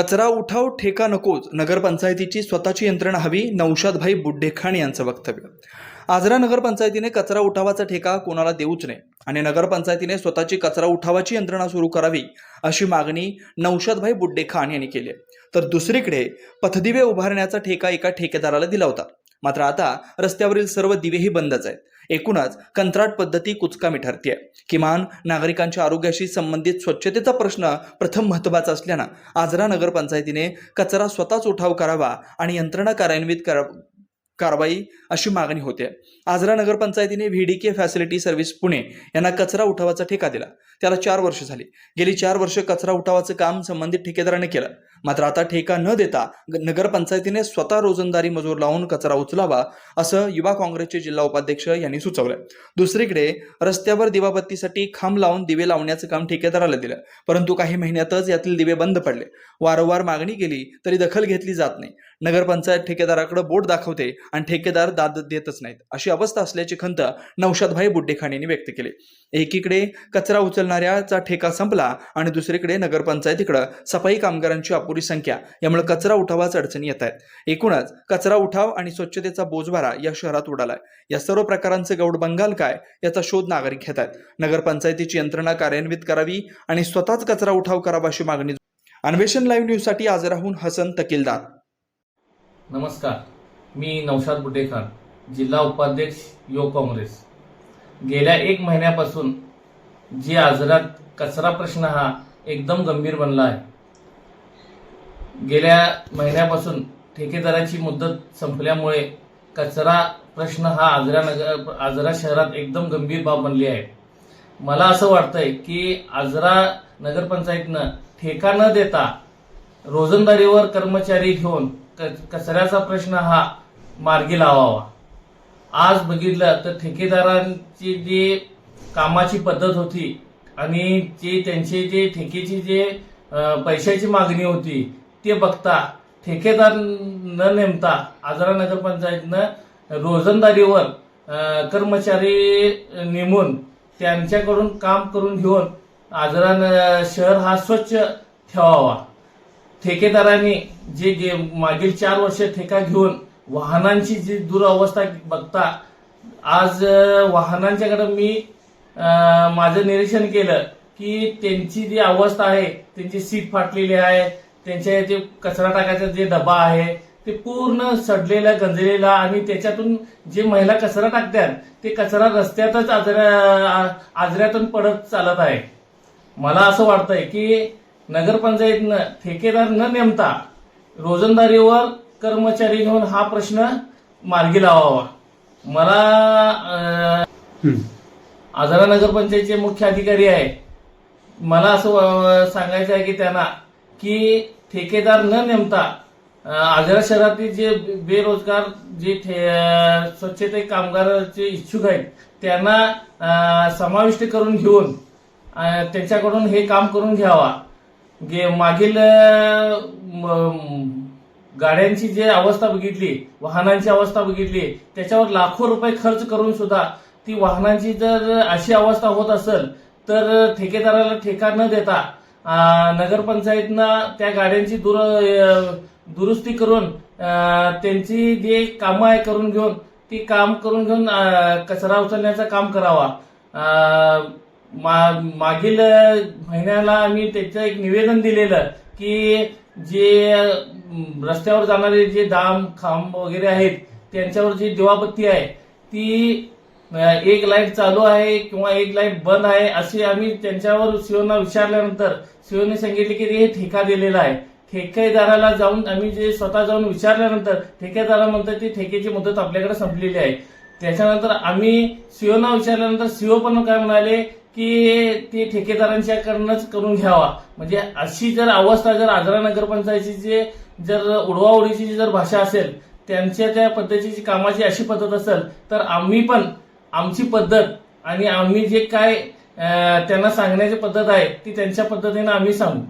कचरा उठाव ठेका नकोच नगरपंचायतीची स्वतःची यंत्रणा हवी नौशादभाई बुड्डेखाण यांचं वक्तव्य. आजरा नगरपंचायतीने कचरा उठावाचा ठेका कोणाला देऊच नये आणि नगरपंचायतीने स्वतःची कचरा उठावाची यंत्रणा सुरू करावी अशी मागणी नौशादभाई बुड्डेखान यांनी केली तर दुसरीकडे पथदिवे उभारण्याचा ठेका एका ठेकेदाराला दिला होता. मात्र आता रस्त्यावरील सर्व दिवेही बंदच आहेत. एकूणच कंत्राट पद्धती कुचकामी ठरते किमान नागरिकांच्या आरोग्याशी संबंधित स्वच्छतेचा प्रश्न प्रथम महत्त्वाचा असल्यानं आजरा नगरपंचायतीने कचरा स्वतःच उठाव करावा आणि यंत्रणा कार्यान्वित करा कारवाई अशी मागणी होते. Ajara नगरपंचायतीने V D K facility service Pune यांना कचरा उठावाचा ठेका दिला. त्याला चार वर्ष झाली. गेली चार वर्ष कचरा उठावाचं काम संबंधित ठेकेदाराने केलं. मात्र आता ठेका न देता नगरपंचायतीने स्वतः रोजंदारी मजूर लावून कचरा उचलावा असं युवा काँग्रेसचे जिल्हा उपाध्यक्ष यांनी सुचवलं दुसरीकडे रस्त्यावर दिवाबत्तीसाठी खांब लावून दिवे लावण्याचं काम ठेकेदाराला दिलं परंतु काही महिन्यातच यातील दिवे बंद पडले. वारंवार मागणी केली तरी दखल घेतली जात नाही. नगरपंचायत ठेकेदाराकडे बोट दाखवते आणि ठेकेदार दाद देतच नाहीत अशी अवस्था असल्याची खंत नौशादभाई बुड्डेखान यांनी व्यक्त केली. एकीकडे कचरा उचलणाऱ्याचा ठेका संपला आणि दुसरीकडे नगरपंचायतीकडे सफाई कामगारांची अपुरी संख्या यामुळे कचरा उठावाच अडचणी येत आहेत. एकूणच कचरा उठाव आणि स्वच्छतेचा बोजवारा या शहरात उडालाय. या सर्व प्रकारांचे गौड बंगाल काय याचा शोध नागरिक घेत आहेत. नगरपंचायतीची यंत्रणा कार्यान्वित करावी आणि स्वतःच कचरा उठाव करावा अशी मागणी अन्वेषण लाईव्ह न्यूजसाठी आजराहून हसन तकीलदार. नमस्कार. मी नौशाद बुटेखान जिल्हा उपाध्यक्ष युवक काँग्रेस. गेल्या एक महिन्यापासून जे आजरात कचरा प्रश्न हा एकदम गंभीर बनला आहे. गेल्या महिन्यापासून ठेकेदाराची मुदत संपल्यामुळे कचरा प्रश्न हा आजरा नगर आजरा शहरात एकदम गंभीर बाब बनली आहे. मला असं वाटतंय की आजरा नगरपंचायतनं ठेका न देता रोजंदारीवर कर्मचारी घेऊन कचऱ्याचा प्रश्न हा मार्गी लावावा. आज बघितलं तर ठेकेदारांची जी कामाची पद्धत होती आणि जे त्यांचे जे ठेकेची जे पैशाची मागणी होती ते बघता ठेकेदार न नेमता आजरा नगरपंचायतनं रोजंदारीवर कर्मचारी नेमून त्यांच्याकडून काम करून घेऊन आजरा न- शहर हा स्वच्छ ठेवावा. ठेकेदारांनी जे गे मागील चार वर्ष ठेका घेऊन वाहनांची जी दुरावस्था बघता आज वाहनांच्याकडे मी माझं निरीक्षण केलं की त्यांची जी अवस्था आहे त्यांची सीट फाटलेली आहे त्यांच्या जे कचरा टाकायचा जे डबा आहे ते पूर्ण सडलेला गंजलेला आणि त्याच्यातून जे महिला कचरा टाकतात ते कचरा रस्त्यातच आजऱ्या आजऱ्यातून पडत चालत आहे. मला असं वाटतंय की नगरपंचायतनं ठेकेदार न नेमता रोजंदारीवर कर्मचारी घेऊन हा प्रश्न मार्गी लावावा. मला आजरा नगरपंचायतचे मुख्य अधिकारी आहे. मला असं सांगायचं आहे की त्यांना की ठेकेदार न नेमता अं, आजरा शहरातील जे बेरोजगार जे ठे- स्वच्छते कामगाराचे इच्छुक आहेत त्यांना समाविष्ट करून घेऊन त्यांच्याकडून हे काम करून घ्यावा. गे मागील म- गाड्यांची जे अवस्था बघितली वाहनांची अवस्था बघितली त्याच्यावर लाखो रुपये खर्च करून सुद्धा ती वाहनांची जर अशी अवस्था होत असेल तर ठेकेदाराला ठेका न देता नगरपंचायतनं त्या गाड्यांची दुर दुरुस्ती करून त्यांची जे कामं आहे करून घेऊन ती काम करून घेऊन कचरा उचलण्याचं काम करावा. मा- मागील महिन्याला आम्ही त्याचं एक निवेदन दिलेलं की जे रस्त्यावर जाणारे जे दाम खांब वगैरे आहेत त्यांच्यावर जी दिवाबत्ती आहे ती एक लाइट चालू आहे किंवा एक लाइट बंद आहे असे आम्ही त्यांच्यावर सीओना विचारल्यानंतर सीओने सांगितले की हे ठेका दिलेला आहे. ठेकेदाराला जाऊन आम्ही जे स्वतः जाऊन विचारल्यानंतर ठेकेदारा म्हणतात ती ठेकेची मुदत आपल्याकडे संपलेली आहे. त्याच्यानंतर आम्ही सीओना विचारल्यानंतर सीओ पण काय म्हणाले की ते ठेकेदारांच्याकडनंच करून घ्यावा. म्हणजे अशी जर अवस्था जर आजरा नगरपंचायतीची जर उडवाउडीची जर भाषा असेल त्यांच्या त्या पद्धतीची कामाची अशी पद्धत असेल तर आम्ही पण आमची पद्धत आणि आम्ही जे काय त्यांना सांगण्याची पद्धत आहे ती त्यांच्या पद्धतीने आम्ही सांगू.